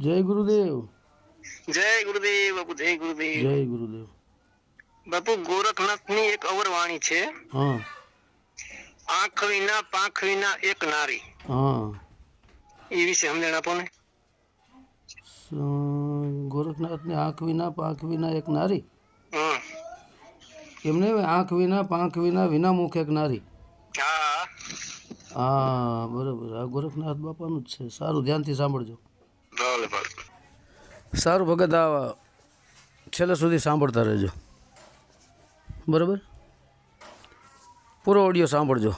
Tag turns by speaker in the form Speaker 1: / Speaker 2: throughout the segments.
Speaker 1: જય ગુરુદેવ.
Speaker 2: જય ગુરુદેવ બાપુ જય ગુરુદેવ.
Speaker 1: જય ગુરુદેવ.
Speaker 2: બાપુ ગોરખનાથની એક અવર વાણી છે.
Speaker 1: હા.
Speaker 2: આંખ વિના પાંખ વિના એક નારી.
Speaker 1: હા.
Speaker 2: એ વિશે સમજણ આપો ને.
Speaker 1: ગોરખનાથની આંખ વિના પાંખ વિના એક નારી?
Speaker 2: હમ.
Speaker 1: એમને આંખ વિના પાંખ વિના વિના મુખ એક નારી.
Speaker 2: હા.
Speaker 1: હા બરોબર. આ ગોરખનાથ બાપાનું જ છે. સારું ધ્યાનથી સાંભળજો. સારું ભગત આ છેલ્લે સુધી સાંભળતા રહેજો. બરાબર? પૂરો ઓડિયો સાંભળજો.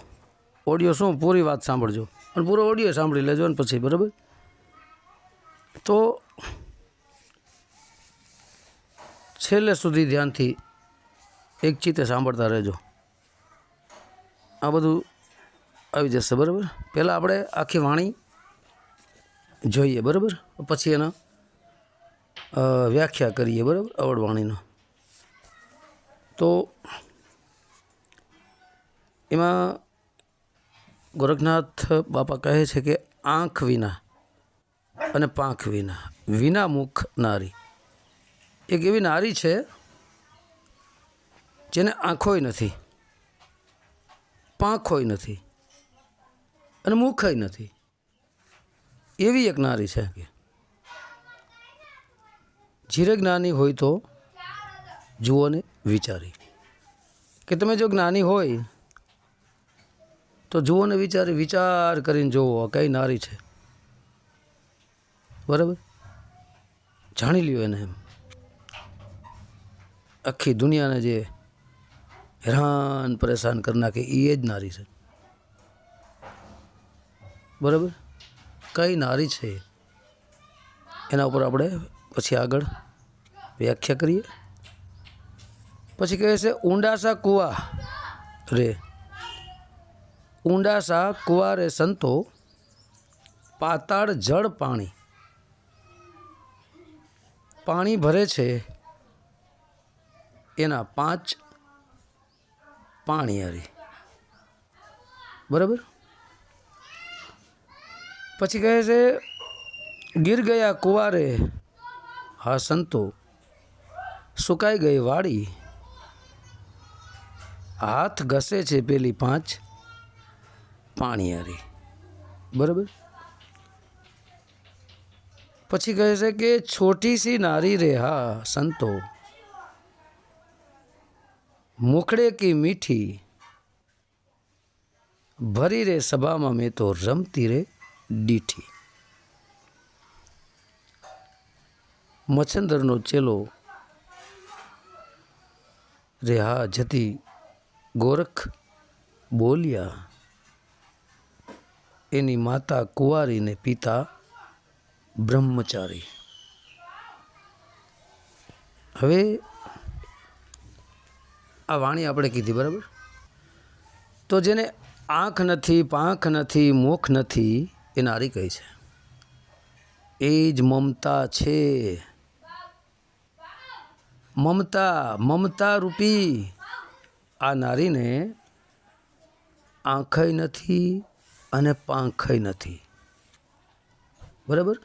Speaker 1: ઓડિયો શું? પૂરી વાત સાંભળજો. અને પૂરો ઓડિયો સાંભળી લેજો ને પછી, બરાબર? તો છેલ્લે સુધી ધ્યાનથી એક ચિત્તે સાંભળતા રહેજો. આ બધું આવી જશે, બરાબર? પહેલાં આપણે આખી વાણી જોઈએ, બરાબર? પછી એના વ્યાખ્યા કરીએ, બરાબર? અવડવાણીનો તો એમાં ગોરખનાથ બાપા કહે છે કે આંખ વિના અને પાંખ વિના વિના મુખ નારી. એક એવી નારી છે જેને આંખોય નથી પાંખોય નથી અને મુખય નથી. એવી એક નારી છે. કે જીરે જ્ઞાની હોય તો જુઓ ને વિચારી. કે તમે જો જ્ઞાની હોય તો જુઓ ને વિચારી, વિચાર કરીને જુઓ કઈ નારી છે? બરાબર? જાણી લ્યો એને એમ. આખી દુનિયાને જે હેરાન પરેશાન કરી નાખે એ જ નારી છે. બરાબર? કઈ નારી છે? એના ઉપર આપણે પછી આગળ વ્યાખ્યા કરીએ. પછી કહે છે, ઊંડાસા કુવા રે, ઊંડાસા કુવા રે સંતો, પાતાળ જળ પાણી પાણી ભરે છે એના પાંચ પાણીયારી. બરાબર? પછી કહે છે, ગીર ગયા કુવારે હા સંતો, સુકાઈ ગઈ વાડી. હાથ ઘસે છે પેલી પાંચ પાણીયારી બરાબર? પછી કહે છે કે છોટી સી નારી રે હા સંતો, મુખડે કી મીઠી ભરી રે સભામાં મેં તો રમતી રે ડીઠી. મચ્છંદરનો ચેલો રેહા જતી ગોરખ બોલ્યા, એની માતા કુંવારી ને પિતા બ્રહ્મચારી. હવે આ વાણી આપણે કીધી, બરાબર? તો જેને આંખ નથી, પાંખ નથી, મુખ નથી, એ નારી કહી છે. એ જ મમતા છે. મમતા મમતા રૂપી. આ નારીને આંખય નથી અને પાંખય નથી. બરાબર?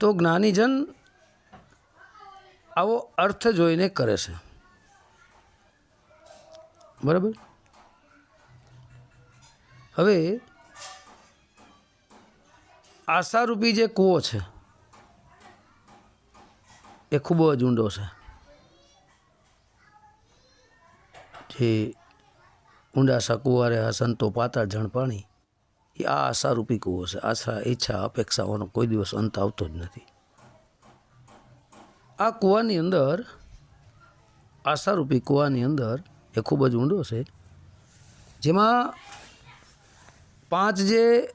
Speaker 1: તો જ્ઞાનીજન આવો અર્થ જોઈને કરે છે. બરાબર? હવે આશારૂપી જે કૂવો છે એ ખૂબ જ ઊંડો છે. જે ઊંડાસા કુવારે આ સંતો પાતાળ જણ પાણી. એ આ આશારૂપી કૂવો છે. આશા, ઈચ્છા, અપેક્ષાઓનો કોઈ દિવસ અંત આવતો જ નથી. આ કૂવાની અંદર, આશારૂપી કૂવાની અંદર એ ખૂબ જ ઊંડો છે. જેમાં પાંચ જે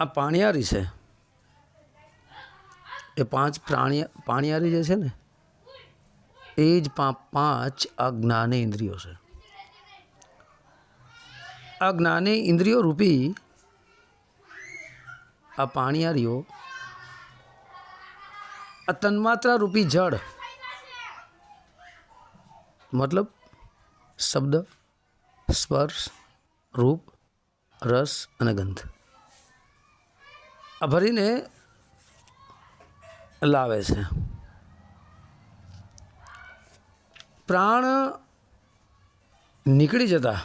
Speaker 1: આ પાણિયારી છે એ પાંચ પ્રાણી પાણીયારી જે છે ને, એ જ પાંચ આ જ્ઞાને ઇન્દ્રિયો છે. આ જ્ઞાને ઇન્દ્રિયો રૂપી આ પાણીયારીઓ આ તન્માત્રા રૂપી જળ મતલબ શબ્દ, સ્પર્શ, રૂપ, રસ અને ગંધ. આ ભરીને લાવે છે. પ્રાણ નીકળી જતા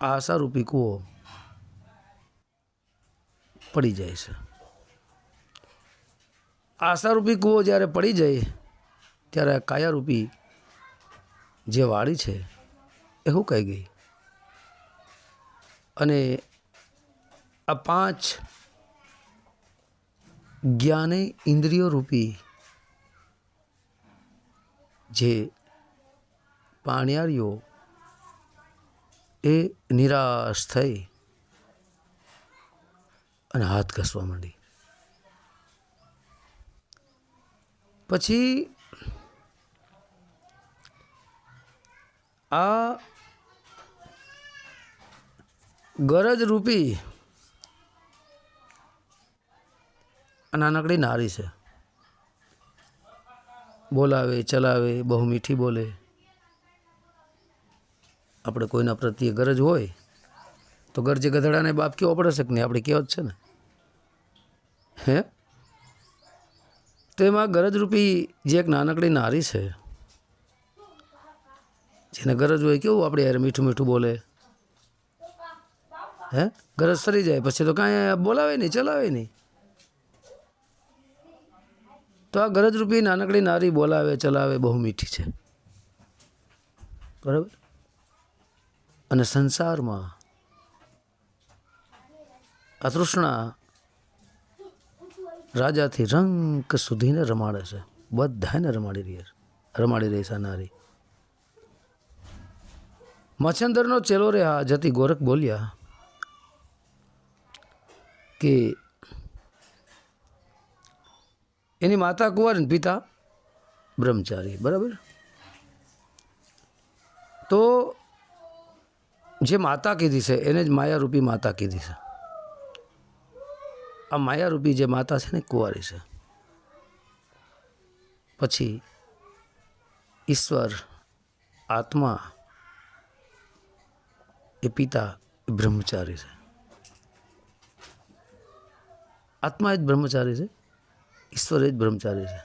Speaker 1: આશારૂપી કૂવો પડી જાય છે. આશારૂપી કૂવો જ્યારે પડી જાય ત્યારે કાયારૂપી જે વાળી છે એ કહી ગઈ. અને આ પાંચ જ્ઞાને ઇન્દ્રિયો રૂપી જે પાણિયારીઓ એ નિરાશ થઈ અને હાથ ઘસવા માંડી પછી આ ગરજ રૂપી આ નાનકડી નારી છે. બોલાવે, ચલાવે, બહુ મીઠી બોલે. આપણે કોઈના પ્રત્યે ગરજ હોય તો ગરજે ગધડાને બાપ કેવો પડે છે કે નહીં, આપણે કહેવત છે ને. હે? તો એમાં ગરજરૂપી જે એક નાનકડી નારી છે, જેને ગરજ હોય કેવું આપણે યાર મીઠું મીઠું બોલે? હે? ગરજ સરી જાય, પછી તો કાંઈ બોલાવે નહીં, ચલાવે નહીં. તો આ ગરજરૂપી નાનકડી નારી બોલાવે, ચલાવે બહુ મીઠી છે. બરાબર? અને સંસારમાં આ તૃષ્ણા રાજાથી રંક સુધીને રમાડે છે. બધાને રમાડી રહી રમાડી રહી છે નારી. મચ્છંદરનો ચેલો રહ્યા જતી ગોરખ બોલ્યા કે એની માતા કુંવર પિતા બ્રહ્મચારી, બરાબર? તો જે માતા કીધી છે, એને જ માયારૂપી માતા કીધી છે. આ માયારૂપી જે માતા છે ને કુંવારી છે. પછી ઈશ્વર, આત્મા, એ પિતા બ્રહ્મચારી છે. આત્મા એ જ બ્રહ્મચારી છે? ઈશ્વર એ જ બ્રહ્મચારી છે.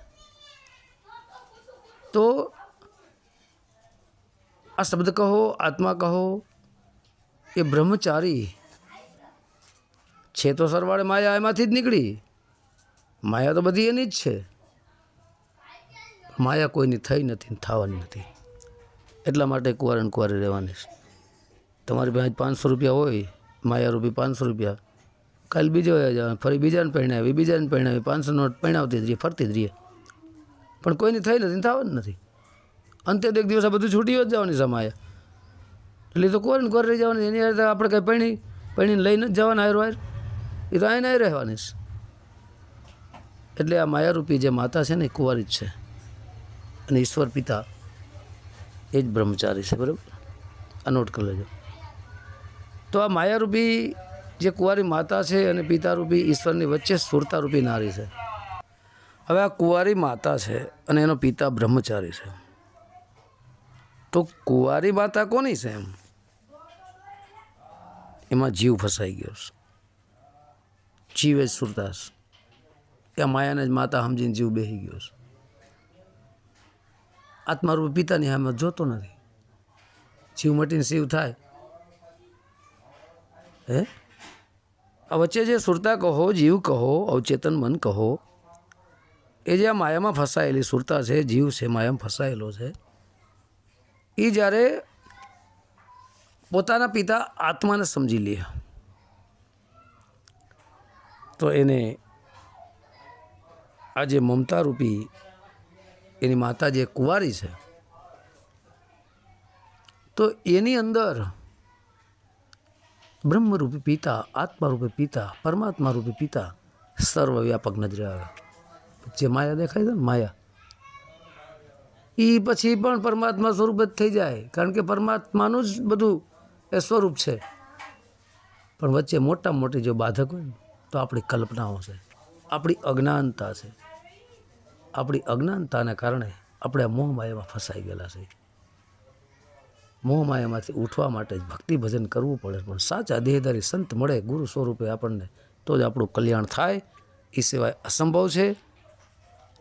Speaker 1: તો આ શબ્દ કહો, આત્મા કહો, એ બ્રહ્મચારી છે તો સરવાળે માયા એમાંથી જ નીકળી. માયા તો બધી એની જ છે. માયા કોઈની થઈ નથી થવાની નથી. એટલા માટે કુંવાર ને રહેવાની છે. તમારી પાસે પાંચસો રૂપિયા હોય, માયા રૂપી પાંચસો રૂપિયા. કાલ બીજો જવાનું ફરી બીજાને પહેણાવી બીજાને પહેણાવી, પાંચસો નોટ પહેણાવતી જ રહીએ, ફરતી જ રહીએ. પણ કોઈની થઈ નથી ને જ નથી. અંતે એક દિવસ આ બધું છૂટી જ જવાની સમાય. એટલે તો કોર કોર રહી જવાની, એની હારે આપણે કંઈ પૈણી પૈણીને લઈને જ જવાના હાર વાયર એ તો અહીં રહેવાની છે. એટલે આ માયારૂપી જે માતા છે ને, એ કુંવારી જ છે. અને ઈશ્વર પિતા એ જ બ્રહ્મચારી છે, બરાબર? આ નોટ કરી લેજો. તો આ માયારૂપી જે કુંવારી માતા છે અને પિતારૂપી ઈશ્વરની વચ્ચે સુરતારૂપી નારી છે. હવે આ કુંવારી માતા છે અને એનો પિતા બ્રહ્મચારી છે. તો કુંવારી માતા કોની છે એમ? એમાં જીવ ફસાઈ ગયો છે. જીવ જ સુરતાસ એ માયાને જ માતા સમજીને જીવ બેસી ગયો છે. આત્મારૂપ પિતાની સામે જોતો નથી. જીવ મટીને શિવ થાય. હે? આ વચ્ચે જે સુરતા કહો, જીવ કહો, અવચેતન મન કહો, એ જે આ માયામાં ફસાયેલી સુરતા છે, જીવ છે, માયામાં ફસાયેલો છે એ જ્યારે પોતાના પિતા આત્માને સમજી લે, તો એને આ જે મમતા રૂપી એની માતા જે કુંવારી છે, તો એની અંદર બ્રહ્મરૂપી પિતા, આત્મારૂપી પિતા પરમાત્મા રૂપી પિતા, સર્વવ્યાપક નજરે આવે. જે માયા દેખાય છે ને, માયા. એ પછી પણ પરમાત્મા સ્વરૂપ જ થઈ જાય. કારણ કે પરમાત્માનું જ બધું એ સ્વરૂપ છે. પણ વચ્ચે મોટા મોટી જો બાધક હોય ને, તો આપણી કલ્પનાઓ છે. આપણી અજ્ઞાનતા છે. આપણી અજ્ઞાનતાને કારણે આપણે આ મોહ ફસાઈ ગયેલા છે. મોહમાયામાંથી ઉઠવા માટે ભક્તિ ભજન કરવું પડે. પણ સાચા દેહધારી સંત મળે ગુરુ સ્વરૂપે આપણને, તો જ આપણું કલ્યાણ થાય. એ સિવાય અસંભવ છે.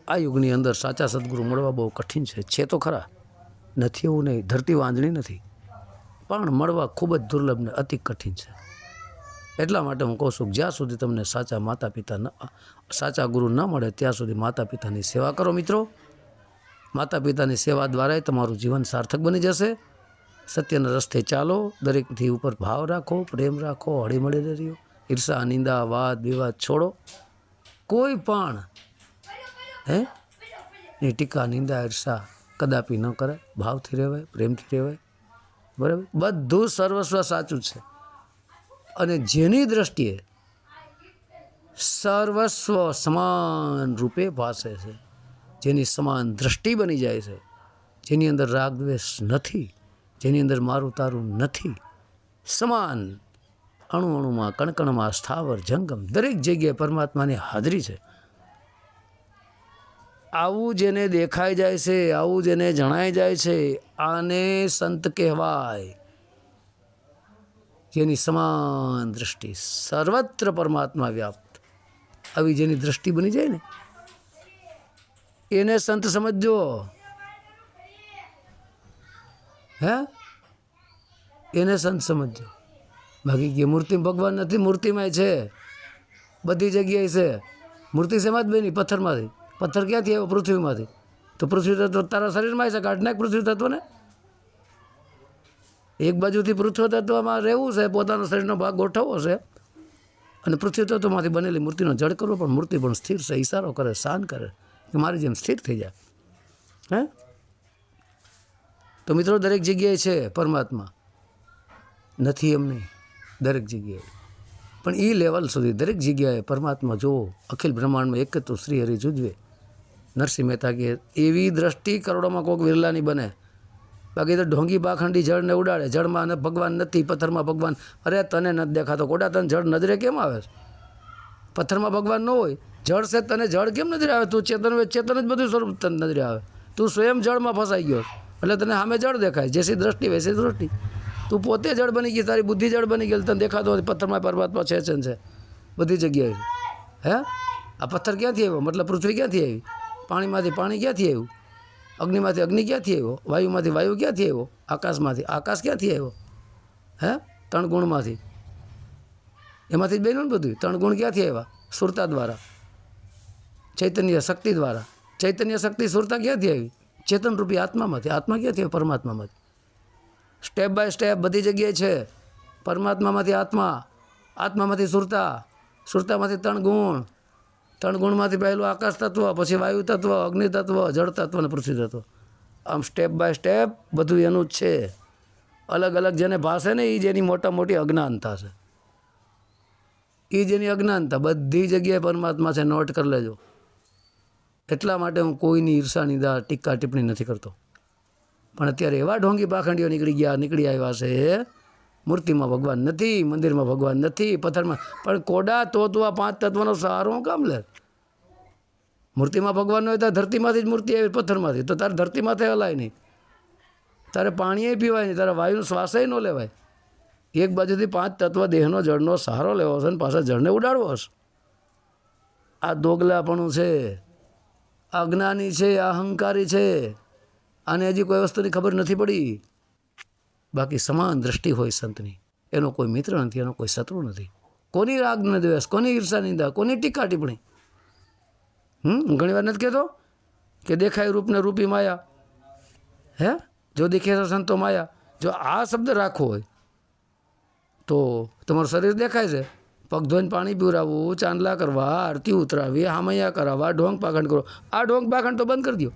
Speaker 1: આ યુગની અંદર સાચા સદગુરુ મળવા બહુ કઠિન છે. છે તો ખરા. નથી એવું નહીં. ધરતી વાંજણી નથી. પણ મળવા ખૂબ જ દુર્લભ ને અતિ કઠિન છે. એટલા માટે હું કહું છું જ્યાં સુધી તમને સાચા માતા પિતા ન, સાચા ગુરુ ન મળે, ત્યાં સુધી માતા પિતાની સેવા કરો મિત્રો. માતા પિતાની સેવા દ્વારા તમારું જીવન સાર્થક બની જશે. સત્યના રસ્તે ચાલો, દરેકથી ઉપર ભાવ રાખો, પ્રેમ રાખો, હળીમળી રહ્યો ઈર્ષા, નિંદા, વાદ, વિવાદ છોડો. કોઈ પણ, હે? ની ટીકા, નિંદા, ઈર્ષા કદાપી ન કરે. ભાવથી રહેવાય, પ્રેમથી રહેવાય. બરાબર? બધું સર્વસ્વ સાચું છે. અને જેની દ્રષ્ટિએ સર્વસ્વ સમાન રૂપે ભાસે છે, જેની સમાન દ્રષ્ટિ બની જાય છે, જેની અંદર રાગ દ્વેષ નથી જેની અંદર મારું તારું નથી. સમાન અણુ અણુમાં કણકણમાં સ્થાવર જંગમ દરેક જગ્યાએ પરમાત્માની હાજરી છે. આવું જેને દેખાઈ જાય છે, આવું જેને જણાઈ જાય છે, આને સંત કહેવાય. જેની સમાન દ્રષ્ટિ સર્વત્ર પરમાત્મા વ્યાપ્ત. આવી જેની દ્રષ્ટિ બની જાય ને. એને સંત સમજજો. હે? એને સંત સમજજો. બાકી કે મૂર્તિ ભગવાન નથી મૂર્તિમાં છે. બધી જગ્યાએ છે. મૂર્તિ શેમાં જ બની? પથ્થરમાંથી. પથ્થર ક્યાંથી આવ્યો? પૃથ્વીમાંથી. તો પૃથ્વી તત્વ તારા શરીરમાં છે કાઢ નાખ પૃથ્વી તત્વને? એક બાજુથી પૃથ્વી તત્વમાં રહેવું છે, પોતાનો શરીરનો ભાગ ગોઠવવો છે. અને પૃથ્વી તત્વમાંથી બનેલી મૂર્તિનો જડ કરવો, પણ મૂર્તિ પણ સ્થિર છે, ઈશારો કરે, શાન કરે, કે મારી જેમ સ્થિર થઈ જાય. હે? તો મિત્રો, દરેક જગ્યાએ છે પરમાત્મા. નથી એમ દરેક જગ્યાએ. પણ એ લેવલ સુધી દરેક જગ્યાએ પરમાત્મા જુઓ અખિલ બ્રહ્માંડમાં એક તો શ્રી હરિ જુજવે. નરસિંહ મહેતા કે એવી દ્રષ્ટિ કરોડોમાં કોઈક વિરલાની બને. બાકી તો ઢોંગી પાખંડી જળને ઉડાડે, જળમાં અને ભગવાન નથી, પથ્થરમાં ભગવાન. અરે તને નથી દેખાતો કોડા તને જળ નજરે કેમ આવે પથ્થરમાં ભગવાન ન હોય, જળ છે તને જળ કેમ નજરે આવે? તું ચેતન ચેતન જ બધું સ્વરૂપ તને નજરે આવે. તું સ્વયં જળમાં ફસાઈ ગયો એટલે તને સામે જળ દેખાય જેસી દ્રષ્ટિ વૈસી દૃષ્ટિ તું પોતે જળ બની ગઈ, તારી બુદ્ધિ જળ બની ગઈ તને દેખાતો હોય પથ્થરમાં પરમાત્મા છે છે છે. બધી જગ્યાએ. હે? આ પથ્થર ક્યાંથી આવ્યો? મતલબ પૃથ્વી ક્યાંથી આવી? પાણીમાંથી પાણી ક્યાંથી આવ્યું? અગ્નિમાંથી અગ્નિ ક્યાંથી આવ્યો? વાયુમાંથી વાયુ ક્યાંથી આવ્યો? આકાશમાંથી આકાશ ક્યાંથી આવ્યો? હે? ત્રણ ગુણમાંથી. એમાંથી જ બન્યું ને બધું. ત્રણ ગુણ ક્યાંથી આવ્યા? સુરતા દ્વારા. ચૈતન્ય શક્તિ દ્વારા. ચૈતન્ય શક્તિ સુરતા ક્યાંથી આવી? ચેતન રૂપી આત્મામાંથી, આત્મા ક્યાંથી પરમાત્મામાંથી. સ્ટેપ બાય સ્ટેપ બધી જગ્યાએ છે. પરમાત્મામાંથી આત્મા, આત્મામાંથી સુરતા, સુરતામાંથી ત્રણ ગુણ, ત્રણ ગુણમાંથી પહેલું આકાશ તત્વ, પછી વાયુ તત્વ, અગ્નિ તત્વ, જળ તત્વ અને પૃથ્વી તત્વ. આમ સ્ટેપ બાય સ્ટેપ બધું એનું જ છે. અલગ અલગ જેને ભાષે ને એ જેની મોટા મોટી અજ્ઞાનતા છે. એ જેની અજ્ઞાનતા, બધી જગ્યાએ પરમાત્મા છે. નોટ કરી લેજો. એટલા માટે હું કોઈની ઈર્ષા નિંદા ટીકા ટિપ્પણી નથી કરતો. પણ અત્યારે એવા ઢોંગી પાખંડીઓ નીકળી ગયા, નીકળી આવ્યા છે. મૂર્તિમાં ભગવાન નથી, મંદિરમાં ભગવાન નથી પથ્થરમાં પણ કોડા તો આ પાંચ તત્વનો સહારો કામ લે. મૂર્તિમાં ભગવાન હોય તો ધરતીમાંથી જ મૂર્તિ આવી, પથ્થરમાંથી. તો તારે ધરતીમાંથી હલાય નહીં. તારે પાણીએ પીવાય નહીં, તારે વાયુનો શ્વાસય ન લેવાય. એક બાજુથી પાંચ તત્વ દેહનો જળનો સહારો લેવો છે ને પાછા જળને ઉડાડવો હશે. આ દોગલાપણું છે. અજ્ઞાની છે, અહંકારી છે, આને હજી કોઈ વસ્તુની ખબર નથી પડી. બાકી સમાન દ્રષ્ટિ હોય સંતની. એનો કોઈ મિત્ર નથી, એનો કોઈ શત્રુ નથી. કોની રાગ ન દ્વેષ, કોની ઈર્ષા નિંદા, કોની ટીકા ટિપ્પણી? હમ ઘણી વાર નથી કહેતો કે દેખાય રૂપને રૂપી માયા. હે? જો દેખે તો સંતો માયા. જો આ શબ્દ રાખવો હોય, તો તમારું શરીર દેખાય છે. પગ ધોઈને પાણી પીવડાવવું ચાંદલા કરવા, આરતી ઉતરાવી, હામૈયા કરાવવા, ઢોંગ પાખંડ કરો. આ ઢોંગ પાખંડ તો બંધ કરી દો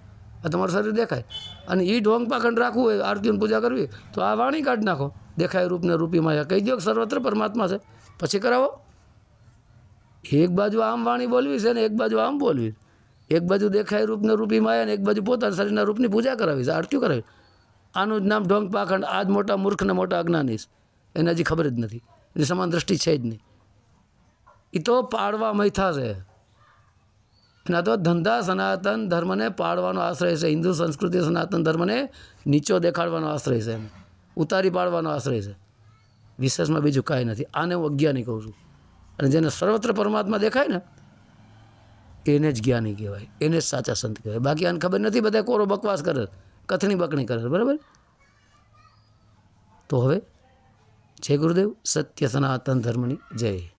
Speaker 1: આ તમારું શરીર દેખાય. અને એ ઢોંગ પાખંડ રાખવું હોય આરતીની પૂજા કરવી તો આ વાણી કાઢી નાખો. દેખાય રૂપને રૂપી માયા. કહી દો કે સર્વત્ર પરમાત્મા છે. પછી કરાવો. એક બાજુ આમ વાણી બોલવી છે ને એક બાજુ આમ બોલવી. એક બાજુ દેખાય રૂપને રૂપી માયા ને એક બાજુ પોતાના શરીરના રૂપની પૂજા કરાવી છે, આરતીઓ કરાવી. આનું જ નામ ઢોંગ પાખંડ. આ જ મોટા મૂર્ખને મોટા અજ્ઞાની એને હજી ખબર જ નથી. એની સમાન દ્રષ્ટિ છે જ નહીં. એ તો પાડવા મૈથા છે એના તો ધંધા સનાતન ધર્મને પાડવાનો આશ્રય છે. હિન્દુ સંસ્કૃતિ સનાતન ધર્મને નીચો દેખાડવાનો આશ્રય છે એમ. ઉતારી પાડવાનો આશ્રય છે. વિશેષમાં બીજું કાંઈ નથી. આને હું અજ્ઞાની કહું છું. અને જેને સર્વત્ર પરમાત્મા દેખાય ને, એને જ જ્ઞાની કહેવાય. એને જ સાચા સંત કહેવાય. બાકી આને ખબર નથી બધા કોરો બકવાસ કરે. કથણી બકણી કરે. બરાબર? તો હવે જય ગુરુદેવ. સત્ય સનાતન ધર્મની જય.